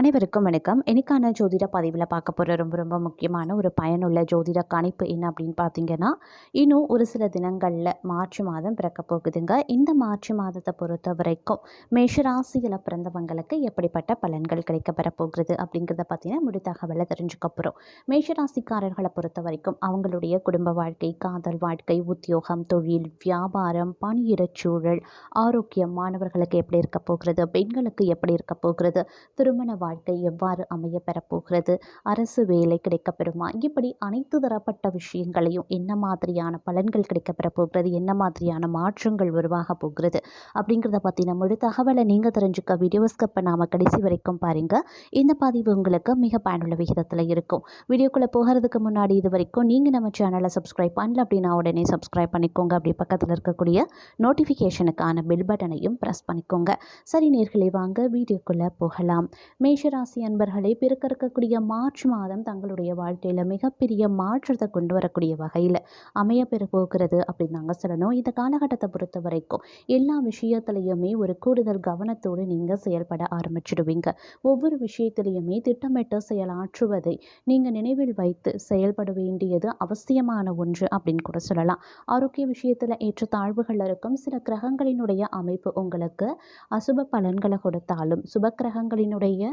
அனைவருக்கும் வணக்கம். எனக்கான ஜோதிட பதிவில் பார்க்க போகிற ரொம்ப ரொம்ப முக்கியமான ஒரு பயனுள்ள ஜோதிட கணிப்பு என்ன அப்படின்னு பார்த்தீங்கன்னா இன்னும் ஒரு சில தினங்களில் மார்ச் மாதம் பிறக்க போகுதுங்க. இந்த மார்ச் மாதத்தை பொறுத்த வரைக்கும் மேஷராசியில் பிறந்தவங்களுக்கு எப்படிப்பட்ட பலன்கள் கிடைக்கப்பெற போகிறது அப்படிங்கிறத பார்த்தீங்கன்னா முடி தகவலை தெரிஞ்சுக்க போகிறோம் மேஷராசிக்காரர்களை பொறுத்த வரைக்கும் அவங்களுடைய குடும்ப வாழ்க்கை காதல் வாழ்க்கை உத்தியோகம் தொழில் வியாபாரம் பணியிடச் சூழல் ஆரோக்கியம் மாணவர்களுக்கு எப்படி இருக்க போகிறது பெண்களுக்கு எப்படி இருக்க போகிறது திருமண வாழ்க்கை எவ்வாறு அமைய பெறப்போகிறது? அரசு வேலை கிடைக்கப்பெறுமா இப்படி அனைத்து தரப்பட்ட விஷயங்களையும் என்ன மாதிரியான பலன்கள் கிடைக்கப்பெற போகிறது? என்ன மாதிரியான மாற்றங்கள் உருவாக போகிறது? அப்படிங்கிறத பற்றின முழு தகவலை நீங்கள் தெரிஞ்சுக்க வீடியோ ஸ்கிப் பண்ணாமல் கடைசி வரைக்கும் பாருங்கள் இந்த பதிவு உங்களுக்கு மிக பயனுள்ள விகிதத்தில் இருக்கும். வீடியோக்குள்ளே போகிறதுக்கு முன்னாடி இது வரைக்கும் நீங்கள் நம்ம சேனலை சப்ஸ்கிரைப் பண்ணல அப்படின்னா உடனே சப்ஸ்கிரைப் பண்ணிக்கோங்க. அப்படி பக்கத்தில் இருக்கக்கூடிய நோட்டிஃபிகேஷனுக்கான பெல் பட்டனையும் ப்ரெஸ் பண்ணிக்கோங்க. சரி நேர்களை வாங்க வீடியோக்குள்ளே போகலாம். மேஷராசி அன்பர்களை பிறக்க இருக்கக்கூடிய மார்ச் மாதம் தங்களுடைய வாழ்க்கையில் மிகப்பெரிய மாற்றத்தை கொண்டு வரக்கூடிய வகையில் அமைய பெற போகிறது அப்படின்னு நாங்கள் சொல்லணும். இந்த காலகட்டத்தை பொறுத்த வரைக்கும் எல்லா விஷயத்துலையுமே ஒரு கூடுதல் கவனத்தோடு நீங்கள் செயல்பட ஆரம்பிச்சிடுவீங்க. ஒவ்வொரு விஷயத்திலையுமே திட்டமிட்டு செயலாற்றுவதை நீங்கள் நினைவில் வைத்து செயல்பட வேண்டியது அவசியமான ஒன்று அப்படின்னு கூட சொல்லலாம். ஆரோக்கிய விஷயத்தில் ஏற்ற தாழ்வுகள் இருக்கும். சில கிரகங்களினுடைய அமைப்பு உங்களுக்கு அசுப பலன்களை கொடுத்தாலும் சுப கிரகங்களினுடைய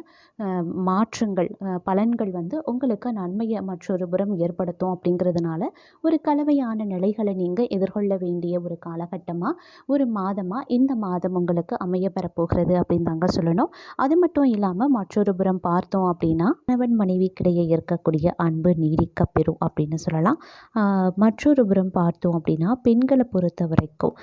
மாற்றங்கள் பலன்கள் வந்து உங்களுக்கு நன்மையை மற்றொரு புறம் ஏற்படுத்தும் அப்படிங்கிறதுனால ஒரு கலவையான நிலைகளை நீங்கள் எதிர்கொள்ள வேண்டிய ஒரு காலகட்டமாக ஒரு மாதமாக இந்த மாதம் உங்களுக்கு அமைய பெறப்போகிறது அப்படின்னு தாங்க சொல்லணும். அது மட்டும் இல்லாமல் மற்றொரு புறம் பார்த்தோம் அப்படின்னா கணவன் மனைவிக்கிடையே இருக்கக்கூடிய அன்பு நீடிக்க பெறும் அப்படின்னு சொல்லலாம். மற்றொரு புறம் பார்த்தோம் அப்படின்னா பெண்களை பொறுத்த வரைக்கும்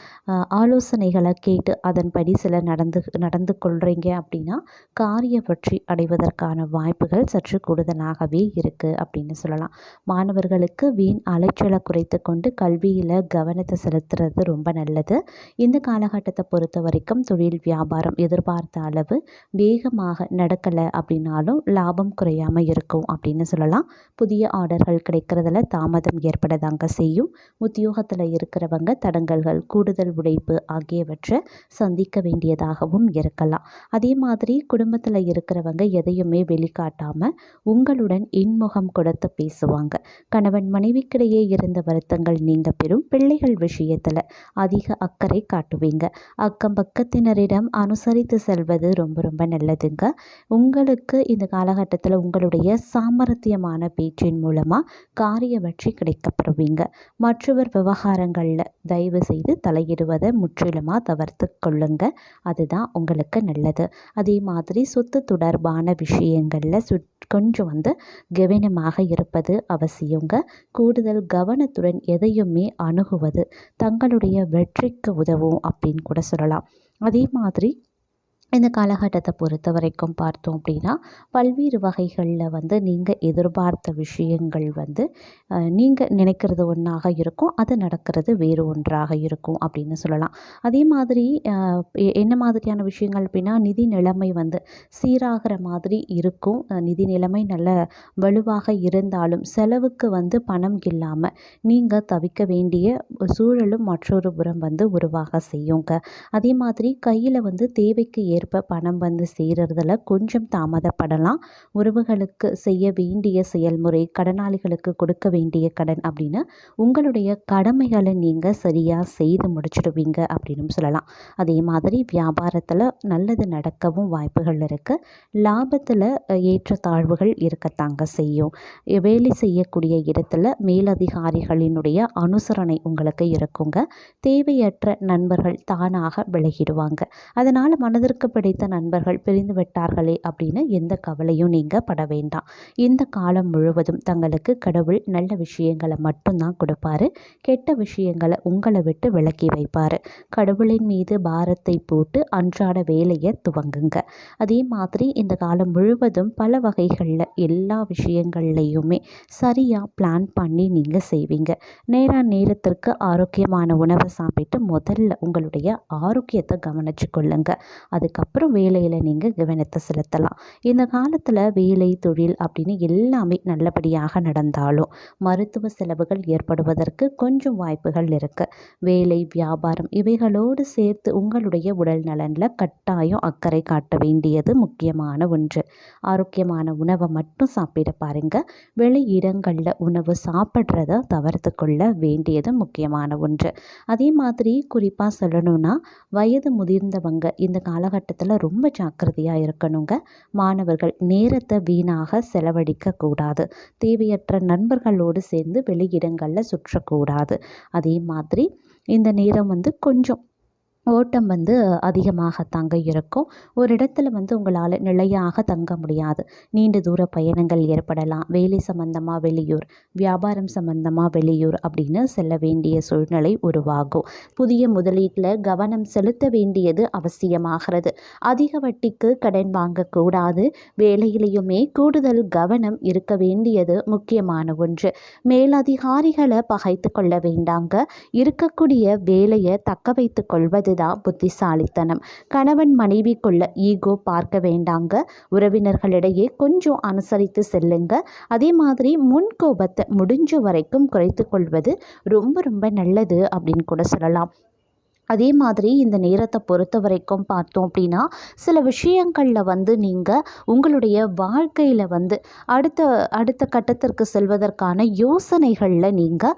ஆலோசனைகளை கேட்டு அதன்படி சில நடந்து நடந்து கொள்கிறீங்க அப்படின்னா காரிய வெற்றி அடைவதற்கான வாய்ப்புகள் சற்று கூடுதலாகவே இருக்குது அப்படின்னு சொல்லலாம். மாணவர்களுக்கு வீண் அலைச்சலை குறைத்து கொண்டு கல்வியில் கவனத்தை செலுத்துறது ரொம்ப நல்லது. இந்த காலகட்டத்தை பொறுத்த வரைக்கும் தொழில் வியாபாரம் எதிர்பார்த்த அளவு வேகமாக நடக்கலை அப்படின்னாலும் லாபம் குறையாமல் இருக்கும் அப்படின்னு சொல்லலாம். புதிய ஆர்டர்கள் கிடைக்கிறதுல தாமதம் ஏற்படதாங்க செய்யும். உத்தியோகத்தில் இருக்கிறவங்க தடங்கல்கள் கூடுதல் உழைப்பு ஆகியவற்றை சந்திக்க வேண்டியதாகவும் இருக்கலாம். அதே மாதிரி குடும்பத்தில் இருக்கிற இருக்கிறவங்க எதையுமே வெளிக்காட்டாமல் உங்களுடன் இன்முகம் கொடுத்து பேசுவாங்க. கணவன் மனைவிக்கிடையே இருந்த வருத்தங்கள் நீங்க பெறும் பிள்ளைகள் விஷயத்தில் அதிக அக்கறை காட்டுவீங்க. அக்கம் பக்கத்தினரிடம் அனுசரித்து செல்வது ரொம்ப ரொம்ப நல்லதுங்க. உங்களுக்கு இந்த காலகட்டத்தில் உங்களுடைய சாமர்த்தியமான பேச்சின் மூலமாக காரிய வெற்றி கிடைக்கப்படுவீங்க. மற்றவர் விவகாரங்களில் தயவு செய்து தலையிடுவதை முற்றிலுமாக தவிர்த்து கொள்ளுங்க. அதுதான் உங்களுக்கு நல்லது. அதே மாதிரி சொத்து தொடர் தொடர்பான விஷயங்களில் சுட் கொஞ்சம் வந்து கவனமாக இருப்பது அவசியங்க. கூடுதல் கவனத்துடன் எதையுமே அணுகுவது தங்களுடைய வெற்றிக்கு உதவும் அப்படின்னு கூட சொல்லலாம். அதே மாதிரி இந்த காலகட்டத்தை பொறுத்த வரைக்கும் பார்த்தோம் அப்படின்னா பல்வேறு வகைகளில் வந்து நீங்கள் எதிர்பார்த்த விஷயங்கள் வந்து நீங்கள் நினைக்கிறது ஒன்றாக இருக்கும் அது நடக்கிறது வேறு ஒன்றாக இருக்கும் அப்படின்னு சொல்லலாம். அதே மாதிரி எ- என்ன மாதிரியான விஷயங்கள் அப்படின்னா நிதி நிலைமை வந்து சீராகிற மாதிரி இருக்கும். நிதி நிலைமை நல்ல வலுவாக இருந்தாலும் செலவுக்கு வந்து பணம் இல்லாமல் நீங்கள் தவிக்க வேண்டிய சூழலும் மற்றொரு புறம் வந்து உருவாக செய்யுங்க. அதே மாதிரி கையில் வந்து தேவைக்கு ஏற்ப பணம் வந்து சேரறதில் கொஞ்சம் தாமதப்படலாம். உறவுகளுக்கு செய்ய வேண்டிய செயல்முறை கடனாளிகளுக்கு கொடுக்க வேண்டிய கடன் அப்படின்னு உங்களுடைய கடமைகளை நீங்கள் சரியாக செய்து முடிச்சிடுவீங்க அப்படின்னு சொல்லலாம். அதே மாதிரி வியாபாரத்தில் நல்லது நடக்கவும் வாய்ப்புகள் இருக்குது லாபத்தில் ஏற்ற தாழ்வுகள் இருக்கத்தாங்க செய்யும். வேலை செய்யக்கூடிய இடத்துல மேலதிகாரிகளினுடைய அனுசரணை உங்களுக்கு இருக்குங்க. தேவையற்ற நண்பர்கள் தானாக விலகிடுவாங்க. அதனால் மனதிற்கு பிடித்த நண்பர்கள் பிரிந்து விட்டார்களே அப்படின்னு எந்த கவலையும் நீங்கள் பட வேண்டாம். இந்த காலம் முழுவதும் தங்களுக்கு கடவுள் நல்ல விஷயங்களை மட்டும்தான் கொடுப்பாரு. கெட்ட விஷயங்களை உங்களை விட்டு விலக்கி வைப்பார். கடவுளின் மீது பாரத்தை போட்டு அன்றாட வேலையை துவங்குங்க. அதே மாதிரி இந்த காலம் முழுவதும் பல வகைகளில் எல்லா விஷயங்கள்லையுமே சரியாக பிளான் பண்ணி நீங்கள் செய்வீங்க. நேரா நேரத்திற்கு ஆரோக்கியமான உணவை சாப்பிட்டு முதல்ல உங்களுடைய ஆரோக்கியத்தை கவனிச்சு கொள்ளுங்க அதுக்கப்புறம் அப்புறம் வேலையில் நீங்கள் கவனத்தை செலுத்தலாம். இந்த காலத்தில் வேலை தொழில் அப்படின்னு எல்லாமே நல்லபடியாக நடந்தாலும் மருத்துவ செலவுகள் ஏற்படுவதற்கு கொஞ்சம் வாய்ப்புகள் இருக்குது வேலை வியாபாரம் இவைகளோடு சேர்த்து உங்களுடைய உடல் நலனில் கட்டாயம் அக்கறை காட்ட வேண்டியது முக்கியமான ஒன்று. ஆரோக்கியமான உணவை மட்டும் சாப்பிட பாருங்க. வெளி இடங்களில் உணவு சாப்பிட்றத தவிர்த்து கொள்ள வேண்டியது முக்கியமான ஒன்று. அதே மாதிரி குறிப்பாக சொல்லணும்னா வயது முதிர்ந்தவங்க இந்த காலகட்டத்தில் ரொம்ப ஜாக்கிரதையாக இருக்கணுங்க. மாணவர்கள் நேரத்தை வீணாக செலவழிக்கக்கூடாது. தேவையற்ற நண்பர்களோடு சேர்ந்து வெளியிடங்களில் சுற்றக்கூடாது. அதே மாதிரி இந்த நேரம் வந்து கொஞ்சம் ஓட்டம் வந்து அதிகமாகத்தாங்க இருக்கும். ஒரு இடத்துல வந்து உங்களால் நிலையாக தங்க முடியாது. நீண்ட தூர பயணங்கள் ஏற்படலாம். வேலை சம்பந்தமாக வெளியூர் வியாபாரம் சம்பந்தமாக வெளியூர் அப்படின்னு செல்ல வேண்டிய சூழ்நிலை உருவாகும். புதிய முதலீட்டில் கவனம் செலுத்த வேண்டியது அவசியமாகிறது. அதிக வட்டிக்கு கடன் வாங்கக்கூடாது. வேலையிலையுமே கூடுதல் கவனம் இருக்க வேண்டியது முக்கியமான ஒன்று. மேலதிகாரிகளை பகைத்து கொள்ள வேண்டாங்க. இருக்கக்கூடிய வேலையை தக்க வைத்து கொள்வது தான் புத்திசாலித்தனம். கணவன் மனைவிக்குள்ள ஈகோ பார்க்க வேண்டாங்க. உறவினர்களிடையே கொஞ்சம் அனுசரித்து செல்லுங்க. அதே மாதிரி முன்கோபத்தை முடிஞ்ச வரைக்கும் குறைத்து கொள்வது ரொம்ப ரொம்ப நல்லது அப்படின்னு கூட சொல்லலாம். அதே மாதிரி இந்த நேரத்தை பொறுத்த வரைக்கும் பார்த்தோம் அப்படின்னா சில விஷயங்களில் வந்து நீங்கள் உங்களுடைய வாழ்க்கையில் வந்து அடுத்த அடுத்த கட்டத்திற்கு செல்வதற்கான யோசனைகளில் நீங்கள்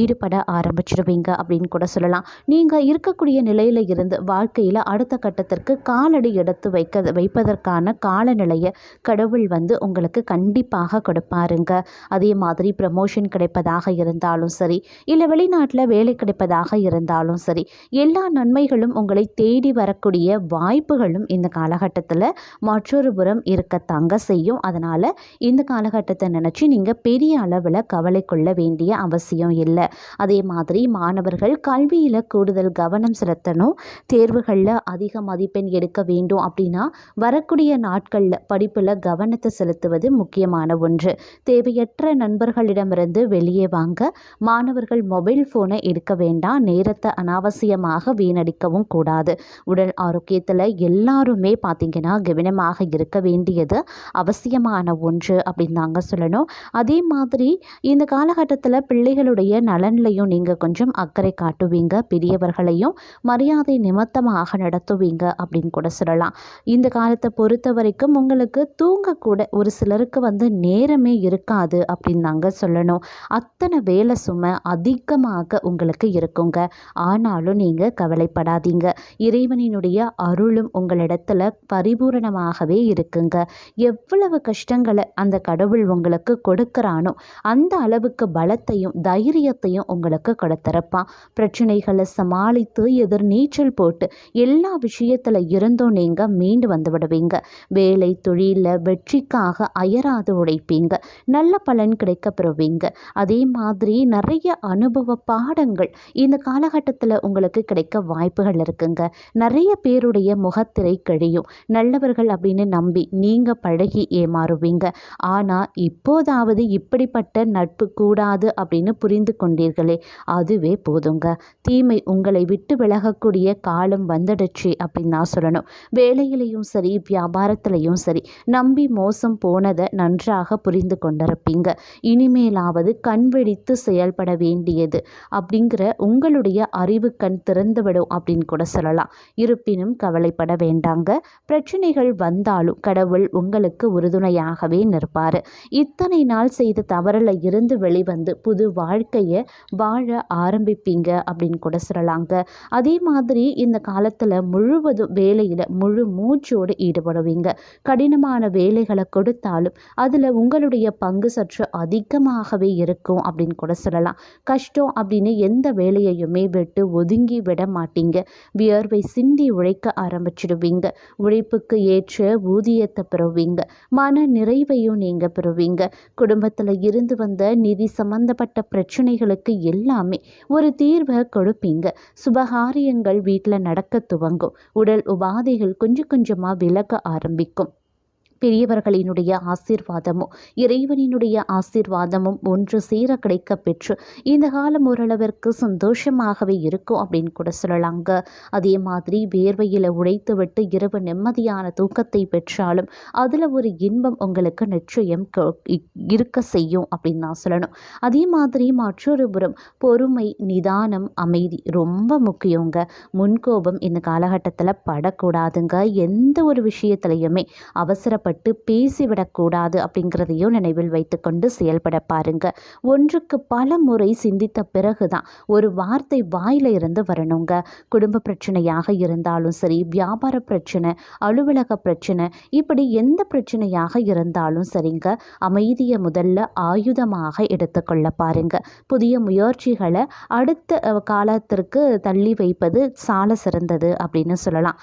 ஈடுபட ஆரம்பிச்சிடுவீங்க அப்படின்னு கூட சொல்லலாம். நீங்கள் இருக்கக்கூடிய நிலையில் இருந்து வாழ்க்கையில் அடுத்த கட்டத்திற்கு காலடி எடுத்து வைக்க வைப்பதற்கான காலநிலையை கடவுள் வந்து உங்களுக்கு கண்டிப்பாக கொடுப்பாருங்க. அதே மாதிரி ப்ரமோஷன் கிடைப்பதாக இருந்தாலும் சரி இல்லை வெளிநாட்டில் வேலை கிடைப்பதாக இருந்தாலும் சரி எல்லா நன்மைகளும் உங்களை தேடி வரக்கூடிய வாய்ப்புகளும் இந்த காலகட்டத்தில் மற்றொரு புறம் இருக்கத்தாங்க செய்யும். அதனால் இந்த காலகட்டத்தை நினச்சி நீங்கள் பெரிய அளவில் கவலை கொள்ள வேண்டிய அவசியம் இல்லை. அதே மாதிரி மாணவர்கள் கல்வியில் கூடுதல் கவனம் செலுத்தணும். தேர்வுகளில் அதிக மதிப்பெண் எடுக்க வேண்டும் அப்படின்னா வரக்கூடிய நாட்களில் படிப்பில் கவனத்தை செலுத்துவது முக்கியமான ஒன்று. தேவையற்ற நண்பர்களிடமிருந்து வெளியே வாங்க. மாணவர்கள் மொபைல் ஃபோனை எடுக்க வேண்டாம். நேரத்தை அனாவசியமாக வீணடிக்கவும் கூடாது. உடல் ஆரோக்கியத்தில் எல்லாருமே பார்த்திங்கன்னா கவனமாக இருக்க வேண்டியது அவசியமான ஒன்று அப்படின்னு தாங்க சொல்லணும். அதே மாதிரி இந்த காலகட்டத்தில் பிள்ளைகளுடைய நலன்லையும் நீங்கள் கொஞ்சம் அக்கறை காட்டுவீங்க. பெரியவர்களையும் மரியாதை நிமித்தமாக நடத்துவீங்க அப்படின்னு கூட சொல்லலாம். இந்த காலத்தை பொறுத்த வரைக்கும் உங்களுக்கு தூங்கக்கூட ஒரு சிலருக்கு வந்து நேரமே இருக்காது அப்படின்னு தாங்க சொல்லணும். அத்தனை வேலை சுமை அதிகமாக உங்களுக்கு இருக்குங்க. ஆனாலும் நீங்கள் கவலைப்படாதீங்க. இறைவனினுடைய அருளும் உங்களிடத்துல பரிபூரணமாகவே இருக்குங்க. எவ்வளவு கஷ்டங்களை அந்த கடவுள் உங்களுக்கு கொடுக்குறானோ அந்த அளவுக்கு பலத்தையும் தைரியத்தையும் உங்களுக்கு கொடுத்துருப்பான். பிரச்சனைகளை சமாளித்து எதிர் நீச்சல் போட்டு எல்லா விஷயத்தில் இருந்தும் நீங்கள் மீண்டு வந்து விடுவீங்க. வேலை தொழிலில் வெற்றிக்காக அயராது உழைப்பீங்க. நல்ல பலன் கிடைக்க பெறுவீங்க. அதே மாதிரி நிறைய அனுபவ பாடங்கள் இந்த காலகட்டத்தில் உங்களுக்கு கிடைக்க வாய்ப்புகள் இருக்குங்க. நிறைய பேருடைய முகத்திரை கழியும். நல்லவர்கள் அப்படின்னு நம்பி நீங்கள் பழகி ஏமாறுவீங்க. ஆனால் இப்போதாவது இப்படிப்பட்ட நட்பு கூடாது அப்படின்னு புரிந்து கொண்டீர்களே அதுவே போதுங்க. தீமை உங்களை விட்டு விலகக்கூடிய காலம் வந்துடுச்சு அப்படின்னு நான் சொல்லணும். வேலையிலையும் சரி வியாபாரத்திலையும் சரி நம்பி மோசம் போனதை நன்றாக புரிந்து கொண்டிருப்பீங்க. இனிமேலாவது கண் வெடித்து செயல்பட வேண்டியது அப்படிங்கிற உங்களுடைய அறிவு கண் மறந்துவிடும் அப்படின்னு கூட சொல்லலாம். இருப்பினும் கவலைப்பட வேண்டாங்க. பிரச்சனைகள் வந்தாலும் கடவுள் உங்களுக்கு உறுதுணையாகவே நிற்பார். இத்தனை நாள் செய்த தவறில் இருந்து வெளிவந்து புது வாழ்க்கையை வாழ ஆரம்பிப்பீங்க அப்படின்னு கூட சொல்லலாங்க. அதே மாதிரி இந்த காலத்தில் முழுவதும் வேலையில் முழு மூச்சோடு ஈடுபடுவீங்க. கடினமான வேலைகளை கொடுத்தாலும் அதில் உங்களுடைய பங்கு சற்று அதிகமாகவே இருக்கும் அப்படின்னு கூட சொல்லலாம். கஷ்டம் அப்படின்னு எந்த வேலையையுமே விட்டு ஒதுங்கி விட மாட்டீங்க வியர்வை சிந்தி உழைக்க ஆரம்பிச்சிடுவீங்க. உழைப்புக்கு ஏற்ற ஊதியத்தை பெறுவீங்க. மன நிறைவையும் நீங்கள் பெறுவீங்க. குடும்பத்தில் இருந்து வந்த நிதி சம்பந்தப்பட்ட பிரச்சனைகளுக்கு எல்லாமே ஒரு தீர்வை கொடுப்பீங்க. சுபகாரியங்கள் வீட்டில் நடக்க துவங்கும். உடல் உபாதைகள் கொஞ்சம் கொஞ்சமாக விலக ஆரம்பிக்கும். பெரியவர்களினுடைய ஆசீர்வாதமும் இறைவனினுடைய ஆசீர்வாதமும் ஒன்று சேர கிடைக்க பெற்று இந்த காலம் ஓரளவிற்கு சந்தோஷமாகவே இருக்கும் அப்படின்னு கூட சொல்லலாங்க. அதே மாதிரி வேர்வையில் உழைத்து விட்டு இரவு நிம்மதியான தூக்கத்தை பெற்றாலும் அதில் ஒரு இன்பம் உங்களுக்கு நிச்சயம் க- இருக்க செய்யும் அப்படின்னு நான் சொல்லணும். அதே மாதிரி மற்றொரு புறம் பொறுமை நிதானம் அமைதி ரொம்ப முக்கியங்க. முன்கோபம் இந்த காலகட்டத்தில் படக்கூடாதுங்க. எந்த ஒரு விஷயத்துலையுமே அவசரப்பட்டு பேசிவிடக்கூடாது அப்படிங்கிறதையும் நினைவில் வைத்துக்கொண்டு செயல்பட பாருங்க. ஒன்றுக்கு பல முறை சிந்தித்த பிறகுதான் ஒரு வார்த்தை வாயில இருந்து வரணுங்க. குடும்ப பிரச்சனையாக இருந்தாலும் சரி வியாபார பிரச்சனை அலுவலக பிரச்சனை இப்படி எந்த பிரச்சனையாக இருந்தாலும் சரிங்க. அமைதியை முதல்ல ஆயுதமாக எடுத்துக்கொள்ள பாருங்க. புதிய முயற்சிகளை அடுத்த காலத்திற்கு தள்ளி வைப்பது சால சிறந்தது அப்படின்னு சொல்லலாம்.